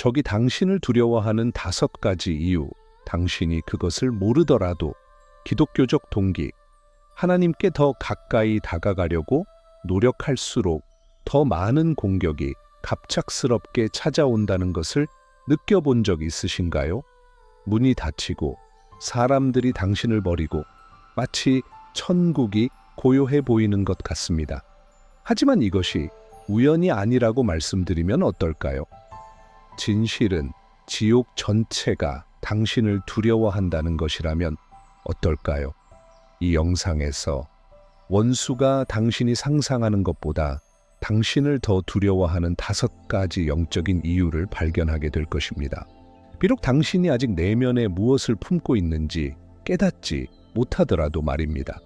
적이 당신을 두려워하는 다섯 가지 이유, 당신이 그것을 모르더라도 기독교적 동기, 하나님께 더 가까이 다가가려고 노력할수록 더 많은 공격이 갑작스럽게 찾아온다는 것을 느껴본 적 있으신가요? 문이 닫히고 사람들이 당신을 버리고 마치 천국이 고요해 보이는 것 같습니다. 하지만 이것이 우연이 아니라고 말씀드리면 어떨까요? 진실은 지옥 전체가 당신을 두려워한다는 것이라면 어떨까요? 이 영상에서 원수가 당신이 상상하는 것보다 당신을 더 두려워하는 다섯 가지 영적인 이유를 발견하게 될 것입니다. 비록 당신이 아직 내면에 무엇을 품고 있는지 깨닫지 못하더라도 말입니다.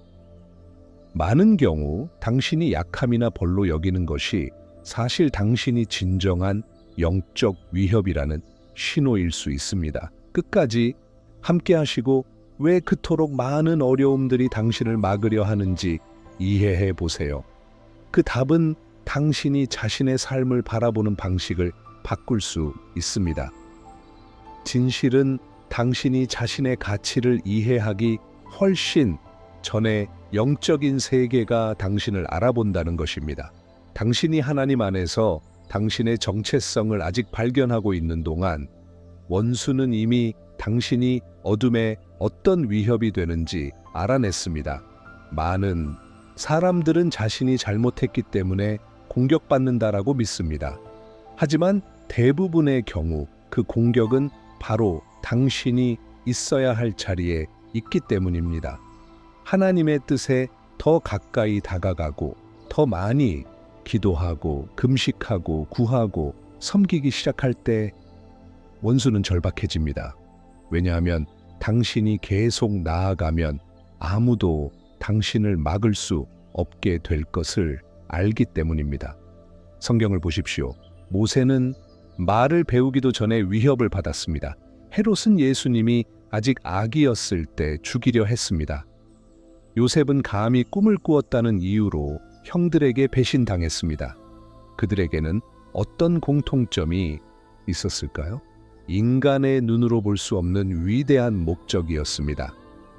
많은 경우 당신이 약함이나 벌로 여기는 것이 사실 당신이 진정한 영적 위협이라는 신호일 수 있습니다. 끝까지 함께 하시고 왜 그토록 많은 어려움들이 당신을 막으려 하는지 이해해 보세요. 그 답은 당신이 자신의 삶을 바라보는 방식을 바꿀 수 있습니다. 진실은 당신이 자신의 가치를 이해하기 훨씬 전에 영적인 세계가 당신을 알아본다는 것입니다. 당신이 하나님 안에서 당신의 정체성을 아직 발견하고 있는 동안 원수는 이미 당신이 어둠에 어떤 위협이 되는지 알아냈습니다. 많은 사람들은 자신이 잘못했기 때문에 공격받는다라고 믿습니다. 하지만 대부분의 경우 그 공격은 바로 당신이 있어야 할 자리에 있기 때문입니다. 하나님의 뜻에 더 가까이 다가가고 더 많이 기도하고 금식하고 구하고 섬기기 시작할 때 원수는 절박해집니다. 왜냐하면 당신이 계속 나아가면 아무도 당신을 막을 수 없게 될 것을 알기 때문입니다. 성경을 보십시오. 모세는 말을 배우기도 전에 위협을 받았습니다. 헤롯은 예수님이 아직 아기였을 때 죽이려 했습니다. 요셉은 감히 꿈을 꾸었다는 이유로 형들에게 배신당했습니다. 그들에게는 어떤 공통점이 있었을까요? 인간의 눈으로 볼 수 없는 위대한 목적이었습니다.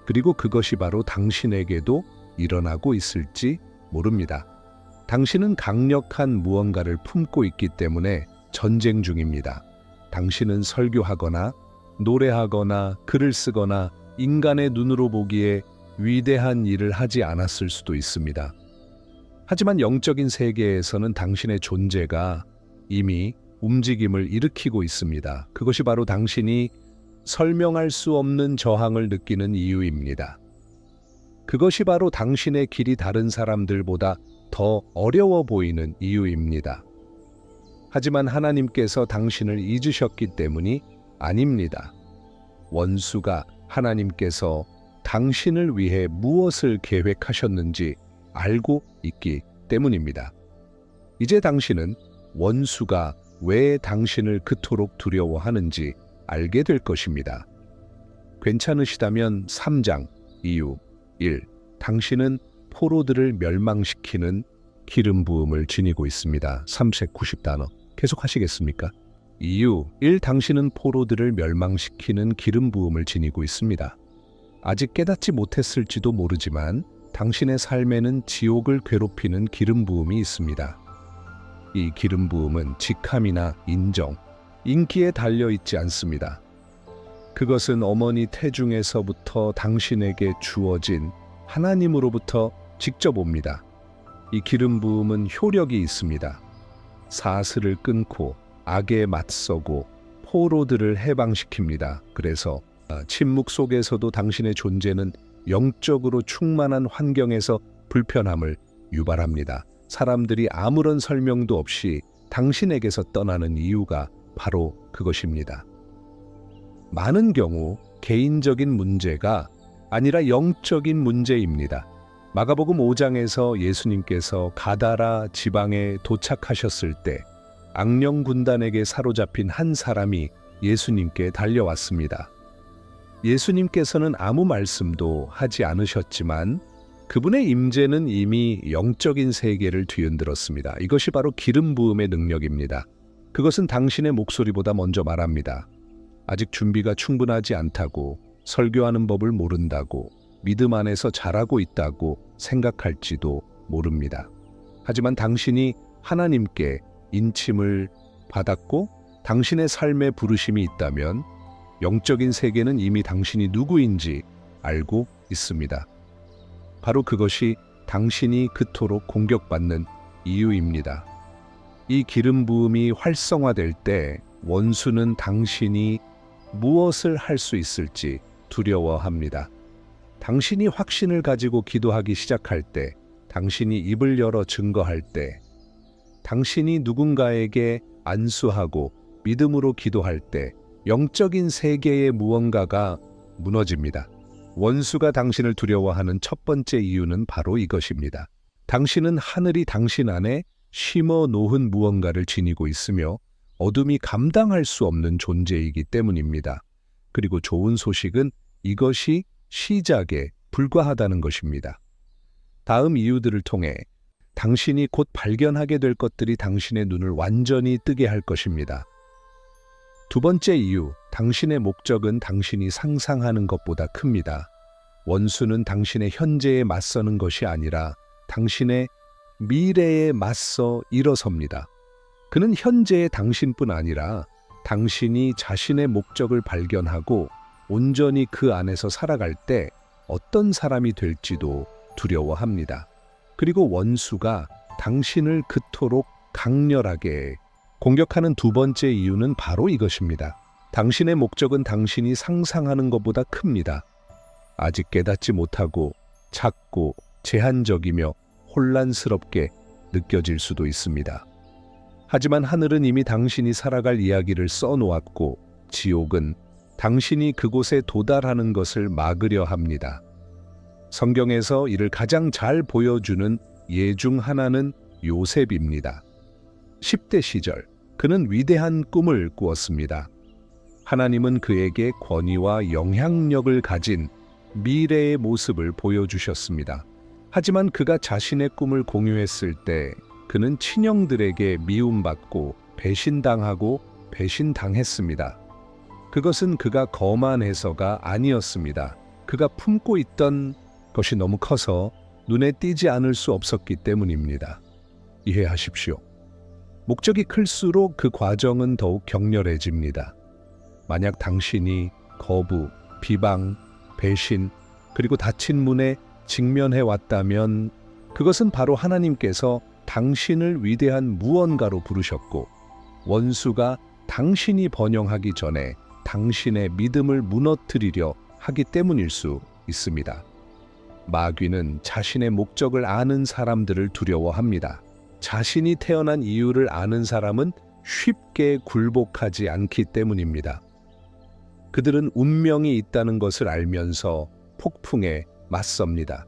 그리고 그것이 바로 당신에게도 일어나고 있을지 모릅니다. 당신은 강력한 무언가를 품고 있기 때문에 전쟁 중입니다. 당신은 설교하거나 노래하거나 글을 쓰거나 인간의 눈으로 보기에 위대한 일을 하지 않았을 수도 있습니다. 하지만 영적인 세계에서는 당신의 존재가 이미 움직임을 일으키고 있습니다. 그것이 바로 당신이 설명할 수 없는 저항을 느끼는 이유입니다. 그것이 바로 당신의 길이 다른 사람들보다 더 어려워 보이는 이유입니다. 하지만 하나님께서 당신을 잊으셨기 때문이 아닙니다. 원수가 하나님께서 당신을 위해 무엇을 계획하셨는지 알고 있기 때문입니다. 이제 당신은 원수가 왜 당신을 그토록 두려워하는지 알게 될 것입니다. 괜찮으시다면 3장 이유 1. 당신은 포로들을 멸망시키는 기름 부음을 지니고 있습니다. 3색 90단어. 계속 하시겠습니까? 이유 1. 당신은 포로들을 멸망시키는 기름 부음을 지니고 있습니다. 아직 깨닫지 못했을지도 모르지만 당신의 삶에는 지옥을 괴롭히는 기름 부음이 있습니다. 이 기름 부음은 직함이나 인정, 인기에 달려 있지 않습니다. 그것은 어머니 태중에서부터 당신에게 주어진 하나님으로부터 직접 옵니다. 이 기름 부음은 효력이 있습니다. 사슬을 끊고 악에 맞서고 포로들을 해방시킵니다. 그래서 침묵 속에서도 당신의 존재는 영적으로 충만한 환경에서 불편함을 유발합니다. 사람들이 아무런 설명도 없이 당신에게서 떠나는 이유가 바로 그것입니다. 많은 경우 개인적인 문제가 아니라 영적인 문제입니다. 마가복음 5장에서 예수님께서 가다라 지방에 도착하셨을 때 악령 군단에게 사로잡힌 한 사람이 예수님께 달려왔습니다. 예수님께서는 아무 말씀도 하지 않으셨지만 그분의 임재는 이미 영적인 세계를 뒤흔들었습니다. 이것이 바로 기름 부음의 능력입니다. 그것은 당신의 목소리보다 먼저 말합니다. 아직 준비가 충분하지 않다고, 설교하는 법을 모른다고, 믿음 안에서 잘하고 있다고 생각할지도 모릅니다. 하지만 당신이 하나님께 인침을 받았고 당신의 삶에 부르심이 있다면 영적인 세계는 이미 당신이 누구인지 알고 있습니다. 바로 그것이 당신이 그토록 공격받는 이유입니다. 이 기름 부음이 활성화될 때 원수는 당신이 무엇을 할 수 있을지 두려워합니다. 당신이 확신을 가지고 기도하기 시작할 때, 당신이 입을 열어 증거할 때, 당신이 누군가에게 안수하고 믿음으로 기도할 때, 영적인 세계의 무언가가 무너집니다. 원수가 당신을 두려워하는 첫 번째 이유는 바로 이것입니다. 당신은 하늘이 당신 안에 심어 놓은 무언가를 지니고 있으며 어둠이 감당할 수 없는 존재이기 때문입니다. 그리고 좋은 소식은 이것이 시작에 불과하다는 것입니다. 다음 이유들을 통해 당신이 곧 발견하게 될 것들이 당신의 눈을 완전히 뜨게 할 것입니다. 두 번째 이유, 당신의 목적은 당신이 상상하는 것보다 큽니다. 원수는 당신의 현재에 맞서는 것이 아니라 당신의 미래에 맞서 일어섭니다. 그는 현재의 당신뿐 아니라 당신이 자신의 목적을 발견하고 온전히 그 안에서 살아갈 때 어떤 사람이 될지도 두려워합니다. 그리고 원수가 당신을 그토록 강렬하게 공격하는 두 번째 이유는 바로 이것입니다. 당신의 목적은 당신이 상상하는 것보다 큽니다. 아직 깨닫지 못하고 작고 제한적이며 혼란스럽게 느껴질 수도 있습니다. 하지만 하늘은 이미 당신이 살아갈 이야기를 써놓았고 지옥은 당신이 그곳에 도달하는 것을 막으려 합니다. 성경에서 이를 가장 잘 보여주는 예중 하나는 요셉입니다. 10대 시절 그는 위대한 꿈을 꾸었습니다. 하나님은 그에게 권위와 영향력을 가진 미래의 모습을 보여주셨습니다. 하지만 그가 자신의 꿈을 공유했을 때 그는 친형들에게 미움받고 배신당하고 배신당했습니다. 그것은 그가 거만해서가 아니었습니다. 그가 품고 있던 것이 너무 커서 눈에 띄지 않을 수 없었기 때문입니다. 이해하십시오. 목적이 클수록 그 과정은 더욱 격렬해집니다. 만약 당신이 거부, 비방, 배신, 그리고 닫힌 문에 직면해 왔다면 그것은 바로 하나님께서 당신을 위대한 무언가로 부르셨고 원수가 당신이 번영하기 전에 당신의 믿음을 무너뜨리려 하기 때문일 수 있습니다. 마귀는 자신의 목적을 아는 사람들을 두려워합니다. 자신이 태어난 이유를 아는 사람은 쉽게 굴복하지 않기 때문입니다. 그들은 운명이 있다는 것을 알면서 폭풍에 맞섭니다.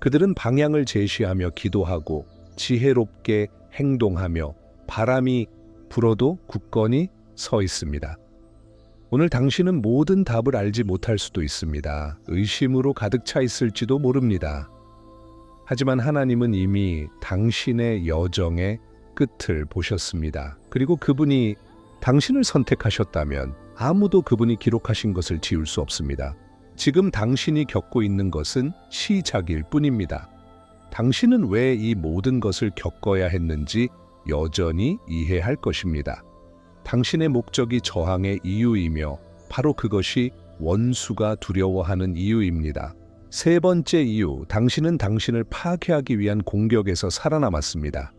그들은 방향을 제시하며 기도하고 지혜롭게 행동하며 바람이 불어도 굳건히 서 있습니다. 오늘 당신은 모든 답을 알지 못할 수도 있습니다. 의심으로 가득 차 있을지도 모릅니다. 하지만 하나님은 이미 당신의 여정의 끝을 보셨습니다. 그리고 그분이 당신을 선택하셨다면 아무도 그분이 기록하신 것을 지울 수 없습니다. 지금 당신이 겪고 있는 것은 시작일 뿐입니다. 당신은 왜 이 모든 것을 겪어야 했는지 여전히 이해할 것입니다. 당신의 목적이 저항의 이유이며 바로 그것이 원수가 두려워하는 이유입니다. 세 번째 이유, 당신은 당신을 파괴하기 위한 공격에서 살아남았습니다.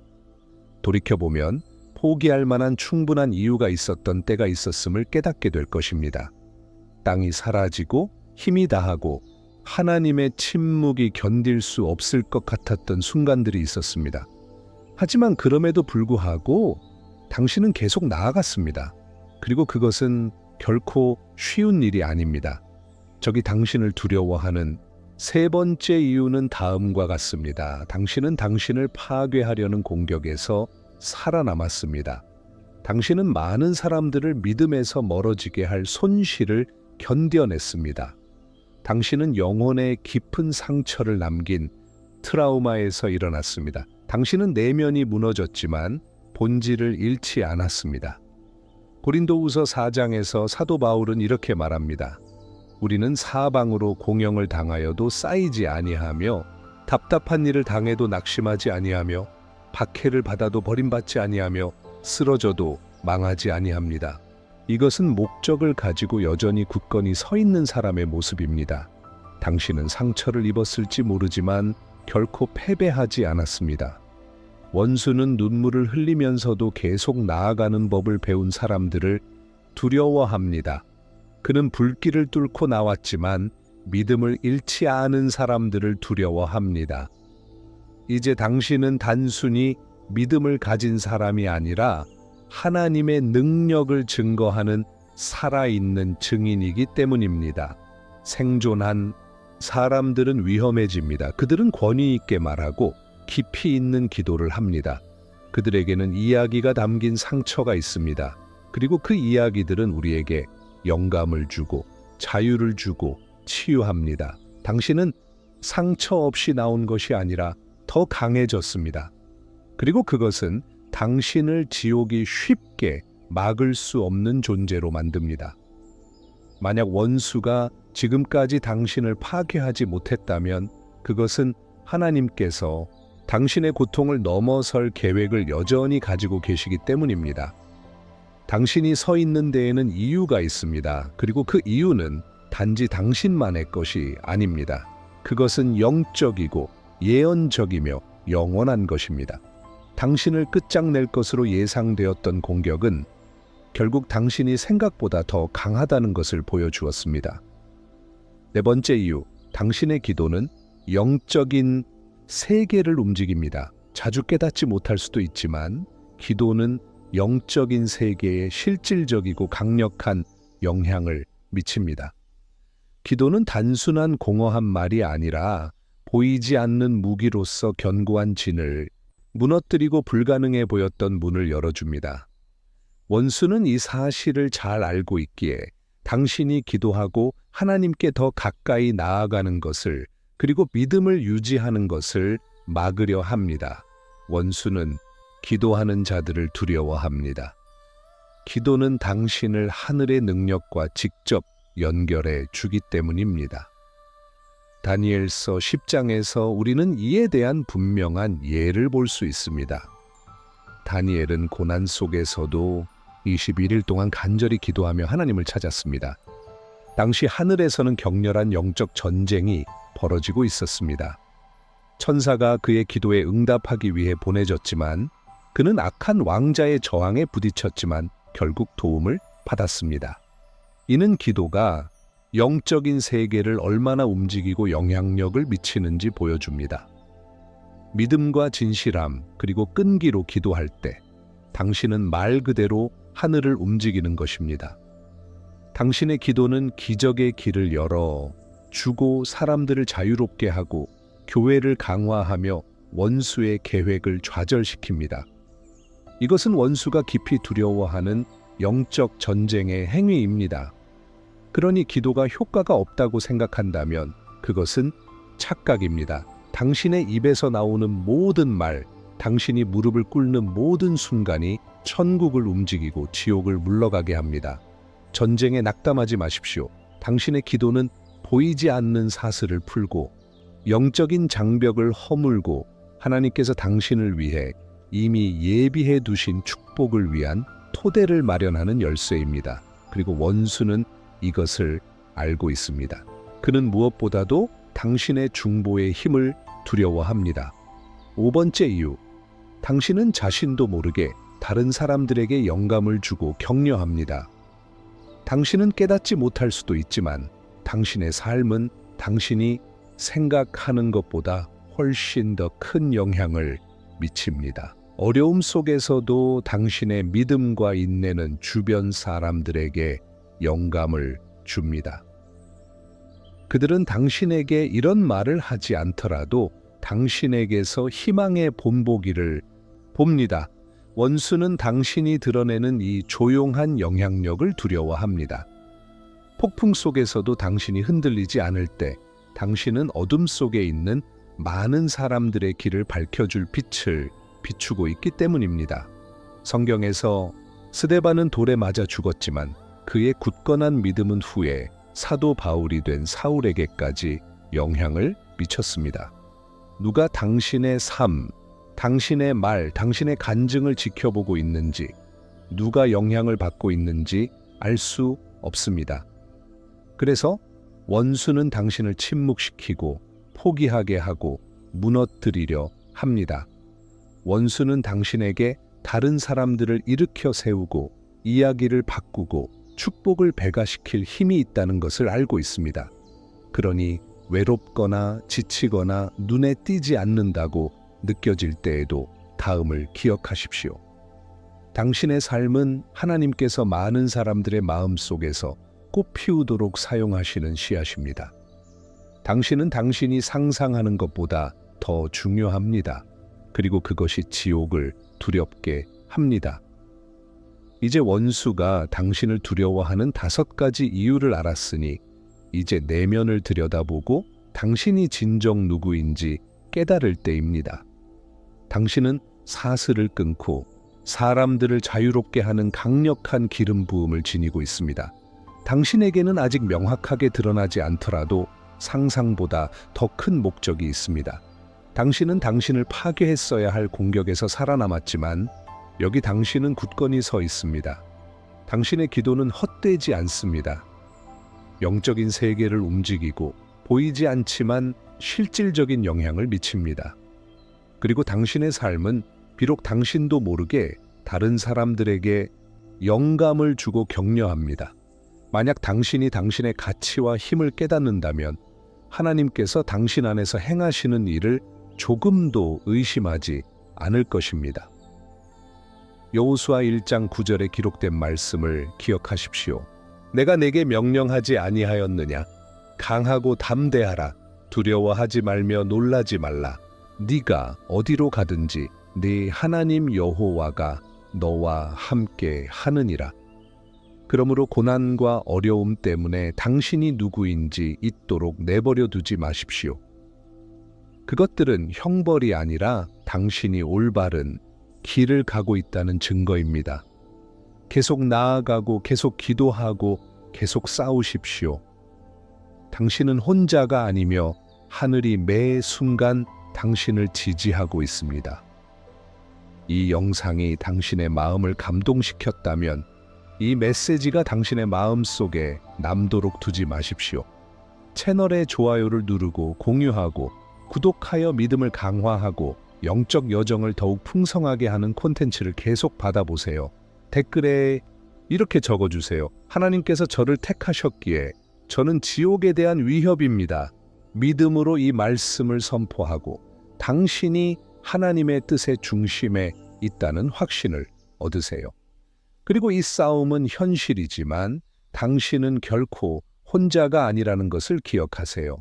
돌이켜보면 포기할 만한 충분한 이유가 있었던 때가 있었음을 깨닫게 될 것입니다. 땅이 사라지고 힘이 다하고 하나님의 침묵이 견딜 수 없을 것 같았던 순간들이 있었습니다. 하지만 그럼에도 불구하고 당신은 계속 나아갔습니다. 그리고 그것은 결코 쉬운 일이 아닙니다. 저기 당신을 두려워하는 세 번째 이유는 다음과 같습니다. 당신은 당신을 파괴하려는 공격에서 살아남았습니다. 당신은 많은 사람들을 믿음에서 멀어지게 할 손실을 견뎌냈습니다. 당신은 영혼의 깊은 상처를 남긴 트라우마에서 일어났습니다. 당신은 내면이 무너졌지만 본질을 잃지 않았습니다. 고린도후서 4장에서 사도 바울은 이렇게 말합니다. 우리는 사방으로 공영을 당하여도 쌓이지 아니하며 답답한 일을 당해도 낙심하지 아니하며 박해를 받아도 버림받지 아니하며 쓰러져도 망하지 아니합니다. 이것은 목적을 가지고 여전히 굳건히 서 있는 사람의 모습입니다. 당신은 상처를 입었을지 모르지만 결코 패배하지 않았습니다. 원수는 눈물을 흘리면서도 계속 나아가는 법을 배운 사람들을 두려워합니다. 그는 불길을 뚫고 나왔지만 믿음을 잃지 않은 사람들을 두려워합니다. 이제 당신은 단순히 믿음을 가진 사람이 아니라 하나님의 능력을 증거하는 살아있는 증인이기 때문입니다. 생존한 사람들은 위험해집니다. 그들은 권위 있게 말하고 깊이 있는 기도를 합니다. 그들에게는 이야기가 담긴 상처가 있습니다. 그리고 그 이야기들은 우리에게 영감을 주고 자유를 주고 치유합니다. 당신은 상처 없이 나온 것이 아니라 더 강해졌습니다. 그리고 그것은 당신을 지옥이 쉽게 막을 수 없는 존재로 만듭니다. 만약 원수가 지금까지 당신을 파괴하지 못했다면 그것은 하나님께서 당신의 고통을 넘어설 계획을 여전히 가지고 계시기 때문입니다. 당신이 서 있는 데에는 이유가 있습니다. 그리고 그 이유는 단지 당신만의 것이 아닙니다. 그것은 영적이고 예언적이며 영원한 것입니다. 당신을 끝장낼 것으로 예상되었던 공격은 결국 당신이 생각보다 더 강하다는 것을 보여주었습니다. 네 번째 이유, 당신의 기도는 영적인 세계를 움직입니다. 자주 깨닫지 못할 수도 있지만 기도는 영적인 세계에 실질적이고 강력한 영향을 미칩니다. 기도는 단순한 공허한 말이 아니라 보이지 않는 무기로서 견고한 진을 무너뜨리고 불가능해 보였던 문을 열어줍니다. 원수는 이 사실을 잘 알고 있기에 당신이 기도하고 하나님께 더 가까이 나아가는 것을 그리고 믿음을 유지하는 것을 막으려 합니다. 원수는 기도하는 자들을 두려워합니다. 기도는 당신을 하늘의 능력과 직접 연결해 주기 때문입니다. 다니엘서 10장에서 우리는 이에 대한 분명한 예를 볼 수 있습니다. 다니엘은 고난 속에서도 21일 동안 간절히 기도하며 하나님을 찾았습니다. 당시 하늘에서는 격렬한 영적 전쟁이 벌어지고 있었습니다. 천사가 그의 기도에 응답하기 위해 보내졌지만 그는 악한 왕자의 저항에 부딪혔지만 결국 도움을 받았습니다. 이는 기도가 영적인 세계를 얼마나 움직이고 영향력을 미치는지 보여줍니다. 믿음과 진실함 그리고 끈기로 기도할 때 당신은 말 그대로 하늘을 움직이는 것입니다. 당신의 기도는 기적의 길을 열어 주고 사람들을 자유롭게 하고 교회를 강화하며 원수의 계획을 좌절시킵니다. 이것은 원수가 깊이 두려워하는 영적 전쟁의 행위입니다. 그러니 기도가 효과가 없다고 생각한다면 그것은 착각입니다. 당신의 입에서 나오는 모든 말, 당신이 무릎을 꿇는 모든 순간이 천국을 움직이고 지옥을 물러가게 합니다. 전쟁에 낙담하지 마십시오. 당신의 기도는 보이지 않는 사슬을 풀고 영적인 장벽을 허물고 하나님께서 당신을 위해 이미 예비해 두신 축복을 위한 토대를 마련하는 열쇠입니다. 그리고 원수는 이것을 알고 있습니다. 그는 무엇보다도 당신의 중보의 힘을 두려워합니다. 5번째 이유. 당신은 자신도 모르게 다른 사람들에게 영감을 주고 격려합니다. 당신은 깨닫지 못할 수도 있지만 당신의 삶은 당신이 생각하는 것보다 훨씬 더 큰 영향을 미칩니다. 어려움 속에서도 당신의 믿음과 인내는 주변 사람들에게 영감을 줍니다. 그들은 당신에게 이런 말을 하지 않더라도 당신에게서 희망의 본보기를 봅니다. 원수는 당신이 드러내는 이 조용한 영향력을 두려워합니다. 폭풍 속에서도 당신이 흔들리지 않을 때 당신은 어둠 속에 있는 많은 사람들의 길을 밝혀줄 빛을 비추고 있기 때문입니다. 성경에서 스데반은 돌에 맞아 죽었지만 그의 굳건한 믿음은 후에 사도 바울이 된 사울에게까지 영향을 미쳤습니다. 누가 당신의 삶, 당신의 말, 당신의 간증을 지켜보고 있는지, 누가 영향을 받고 있는지 알 수 없습니다. 그래서 원수는 당신을 침묵시키고 포기하게 하고 무너뜨리려 합니다. 원수는 당신에게 다른 사람들을 일으켜 세우고 이야기를 바꾸고 축복을 배가시킬 힘이 있다는 것을 알고 있습니다. 그러니 외롭거나 지치거나 눈에 띄지 않는다고 느껴질 때에도 다음을 기억하십시오. 당신의 삶은 하나님께서 많은 사람들의 마음 속에서 꽃 피우도록 사용하시는 씨앗입니다. 당신은 당신이 상상하는 것보다 더 중요합니다. 그리고 그것이 지옥을 두렵게 합니다. 이제 원수가 당신을 두려워하는 다섯 가지 이유를 알았으니 이제 내면을 들여다보고 당신이 진정 누구인지 깨달을 때입니다. 당신은 사슬을 끊고 사람들을 자유롭게 하는 강력한 기름 부음을 지니고 있습니다. 당신에게는 아직 명확하게 드러나지 않더라도 상상보다 더 큰 목적이 있습니다. 당신은 당신을 파괴했어야 할 공격에서 살아남았지만 여기 당신은 굳건히 서 있습니다. 당신의 기도는 헛되지 않습니다. 영적인 세계를 움직이고 보이지 않지만 실질적인 영향을 미칩니다. 그리고 당신의 삶은 비록 당신도 모르게 다른 사람들에게 영감을 주고 격려합니다. 만약 당신이 당신의 가치와 힘을 깨닫는다면 하나님께서 당신 안에서 행하시는 일을 조금도 의심하지 않을 것입니다. 여호수아 1장 9절에 기록된 말씀을 기억하십시오. 내가 내게 명령하지 아니하였느냐 강하고 담대하라 두려워하지 말며 놀라지 말라 네가 어디로 가든지 네 하나님 여호와가 너와 함께 하느니라 그러므로 고난과 어려움 때문에 당신이 누구인지 잊도록 내버려 두지 마십시오. 그것들은 형벌이 아니라 당신이 올바른 길을 가고 있다는 증거입니다. 계속 나아가고 계속 기도하고 계속 싸우십시오. 당신은 혼자가 아니며 하늘이 매 순간 당신을 지지하고 있습니다. 이 영상이 당신의 마음을 감동시켰다면 이 메시지가 당신의 마음 속에 남도록 두지 마십시오. 채널의 좋아요를 누르고 공유하고 구독하여 믿음을 강화하고 영적 여정을 더욱 풍성하게 하는 콘텐츠를 계속 받아보세요. 댓글에 이렇게 적어주세요. 하나님께서 저를 택하셨기에 저는 지옥에 대한 위협입니다. 믿음으로 이 말씀을 선포하고 당신이 하나님의 뜻의 중심에 있다는 확신을 얻으세요. 그리고 이 싸움은 현실이지만 당신은 결코 혼자가 아니라는 것을 기억하세요.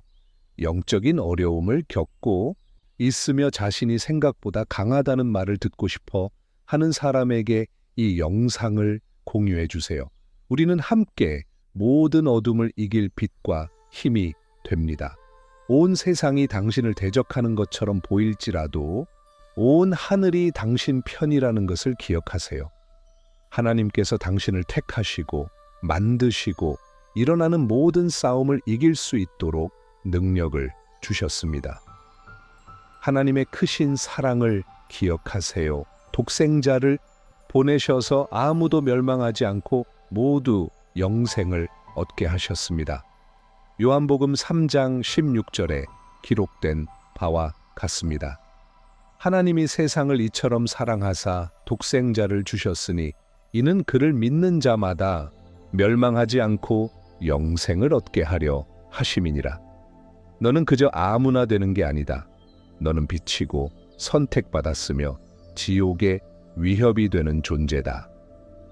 영적인 어려움을 겪고 있으며 자신이 생각보다 강하다는 말을 듣고 싶어 하는 사람에게 이 영상을 공유해 주세요. 우리는 함께 모든 어둠을 이길 빛과 힘이 됩니다. 온 세상이 당신을 대적하는 것처럼 보일지라도 온 하늘이 당신 편이라는 것을 기억하세요. 하나님께서 당신을 택하시고 만드시고 일어나는 모든 싸움을 이길 수 있도록 능력을 주셨습니다. 하나님의 크신 사랑을 기억하세요. 독생자를 보내셔서 아무도 멸망하지 않고 모두 영생을 얻게 하셨습니다. 요한복음 3장 16절에 기록된 바와 같습니다. 하나님이 세상을 이처럼 사랑하사 독생자를 주셨으니 이는 그를 믿는 자마다 멸망하지 않고 영생을 얻게 하려 하심이니라. 너는 그저 아무나 되는 게 아니다. 너는 비치고 선택받았으며 지옥의 위협이 되는 존재다.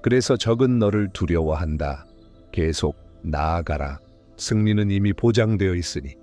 그래서 적은 너를 두려워한다. 계속 나아가라. 승리는 이미 보장되어 있으니